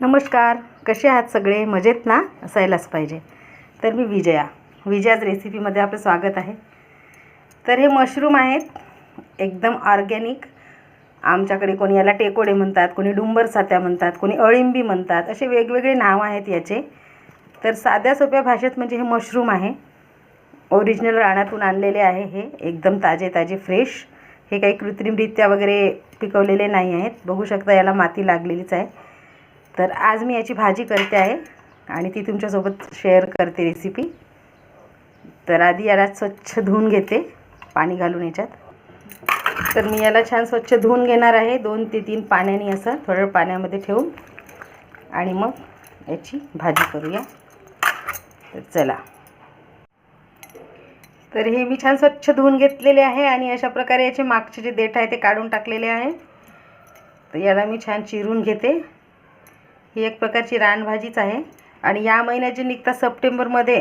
नमस्कार कसे आहात सगळे? मजेत ना? असायलाच पाहिजे. तर मी विजया. विजयाज रेसिपीमध्ये आपलं स्वागत आहे. तर हे मशरूम आहेत. एकदम ऑर्गॅनिक आमच्याकडे कोणी याला टेकोडे म्हणतात कोणी डुंबर सात्या म्हणतात कोणी अळिंबी म्हणतात असे वेगवेगळे नाव आहेत याचे. तर साध्या सोप्या भाषेत म्हणजे हे मशरूम आहे. ओरिजिनल राणातून आणलेले आहे हे. एकदम ताजे ताजे फ्रेश हे काही कृत्रिमरित्या वगैरे पिकवलेले नाही आहेत. बघू शकता याला माती लागलेलीच आहे. तर आज मी याची भाजी करते आहे आणि ती तुमच्यासोबत शेअर करते रेसिपी तर आधी याला स्वच्छ धुवून घेते पाणी घालून याच्यात. तर मी याला छान स्वच्छ धुवून घेणार आहे दोन ते तीन पाण्याने असं थोडं पाण्यामध्ये ठेवून. आणि मग याची भाजी करूया. तर चला. तर हे मी छान स्वच्छ धुवून घेतलेले आहे आणि अशा प्रकारे याचे मागचे जे देठ आहे ते काढून टाकलेले आहे. तर याला मी छान चिरून घेते. ही एक प्रकारची रानभाजीच आहे. आणि या महिन्यात जे निघतात सप्टेंबरमध्ये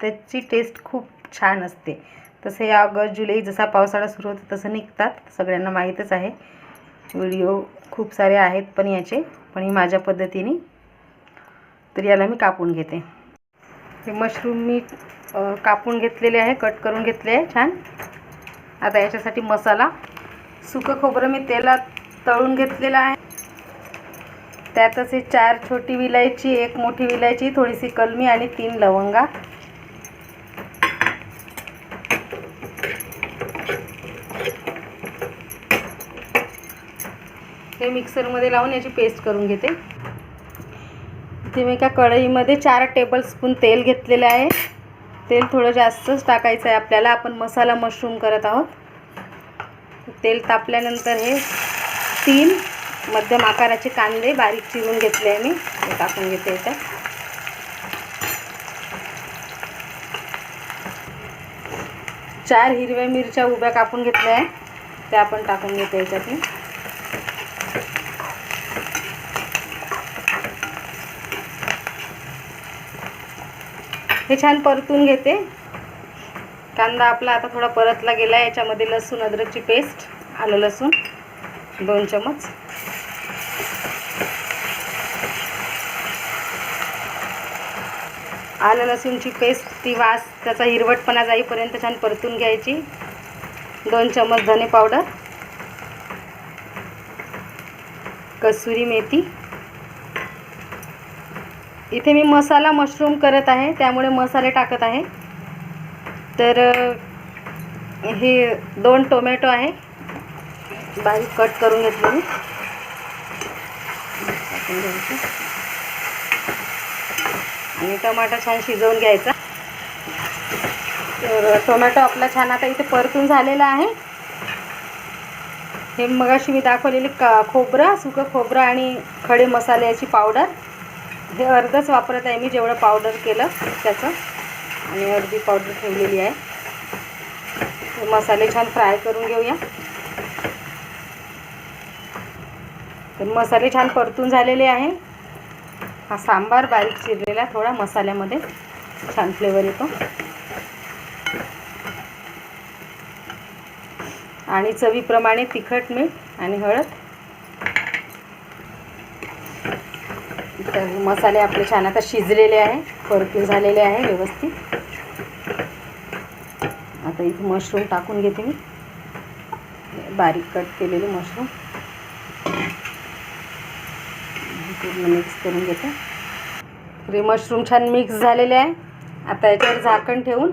त्याची टेस्ट खूप छान असते. तसे ऑगस्ट जुलै जसा पावसाळा सुरू होतो तसं निघतात. सगळ्यांना माहीतच आहे. व्हिडिओ खूप सारे आहेत पण याचे. पण ही माझ्या पद्धतीने. तर याला मी कापून घेते. हे मशरूम मी कापून घेतलेले आहे. कट करून घेतले आहे. छान. आता याच्यासाठी मसाला. सुकं खोबरं मी तेलात तळून घेतलेलं आहे. त्यातच हे चार छोटी विलायची एक मोठी विलायची थोडीशी कलमी आणि तीन लवंगा. हे मिक्सरमध्ये लावून याची पेस्ट करून घेते. इथे मी एका कढईमध्ये चार टेबलस्पून तेल घेतलेलं आहे. तेल थोडं जास्तच टाकायचं आहे आपल्याला. आपण मसाला मशरूम करत आहोत. तेल तापल्यानंतर हे तीन मध्यम आकाराचे कांदे बारीक चिरून घेतले आहे मी. ते टाकून घेते याच्यात चार हिरव्या मिरच्या उभ्या कापून घेतल्या आहे. त्या आपण टाकून घेते याच्यात मी हे छान परतून घेते. कांदा आपला आता थोडा परतला गेला आहे. याच्यामध्ये लसूण अद्रकची पेस्ट आलं लसूण दोन चमच आलं लसूणची पेस्ट ती वास त्याचा हिरवटपणा जाईपर्यंत छान परतून घ्यायची. दोन चमच धने पावडर कसुरी मेथी. इथे मी मसाला मशरूम करत आहे त्यामुळे मसाले टाकत आहे. तर हे दोन टोमॅटो आहे. बारीक कट करून घेतले मी. आणि टमाटा छान शिजवून घ्यायचा. तर टोमॅटो आपला छान आता इथे परतून झालेला आहे. हे मगाशी मी दाखवलेली का खोबरं सुकं खोबरं आणि खडे मसाल्याची पावडर. हे अर्धच वापरत आहे मी जेवढं पावडर केलं त्याचं. आणि अर्धी पावडर ठेवलेली आहे. हे मसाले छान फ्राय करून घेऊया. तर मसाले छान परतून झालेले आहे. हा सांबार बारीक चिरलेला थोडा मसाल्यामध्ये छान फ्लेवर येतो. आणि चवीप्रमाणे तिखट मीठ आणि हळद. तर मसाले आपले छान आता शिजलेले आहे परतून झालेले आहे व्यवस्थित. आता इथे मशरूम टाकून घेते मी. बारीक कट केलेले मशरूम पूर्ण मिक्स करून घेते. तर मशरूम छान मिक्स झालेले आहे. आता याच्यावर झाकण ठेवून.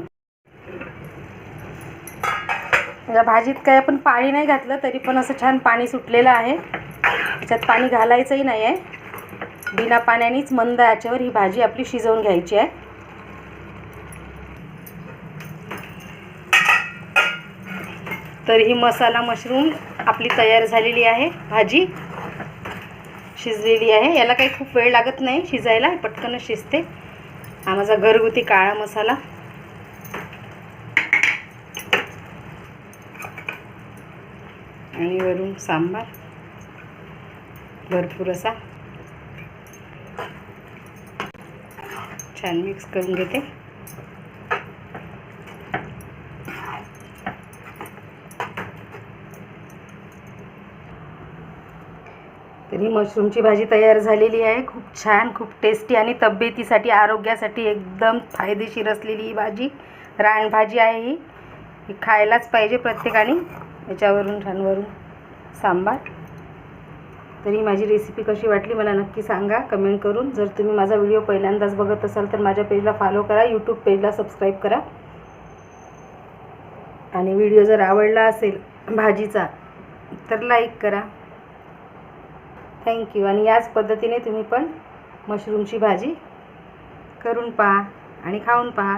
या भाजीत काय आपण पाणी नाही घातलं तरी पण असं छान पाणी सुटलेलं आहे. त्याच्यात पाणी घालायचंही नाही आहे बिना पाण्यानेच मंद याच्यावर ही भाजी आपली शिजवून घ्यायची आहे. तर ही मसाला मशरूम आपली तयार झालेली आहे भाजी. शिजलेली आहे. याला काही खूप वेळ लागत नाही शिजायला. पटकनच शिजते. हा माझा घरगुती काळा मसाला. आणि वरून सांबार. भरपूर असा. छान मिक्स करून घेते. तर ही मशरूमची भाजी तयार झालेली आहे. खूप छान खूप टेस्टी आणि तब्येतीसाठी आरोग्यासाठी एकदम फायदेशीर असलेली ही भाजी. रानभाजी आहे ही. ही खायलाच पाहिजे प्रत्येकाने. याच्यावरून छानवरून सांबार. तर ही माझी रेसिपी कशी वाटली मला नक्की सांगा. कमेंट करून. जर तुम्ही माझा व्हिडिओ पहिल्यांदाच बघत असाल तर माझ्या पेजला फॉलो करा. यूट्यूब पेजला सबस्क्राईब करा. आणि व्हिडिओ जर आवडला असेल भाजीचा तर लाईक करा. थँक्यू आणि याच पद्धतीने तुम्ही पण मशरूमची भाजी करून पहा आणि खाऊन पहा.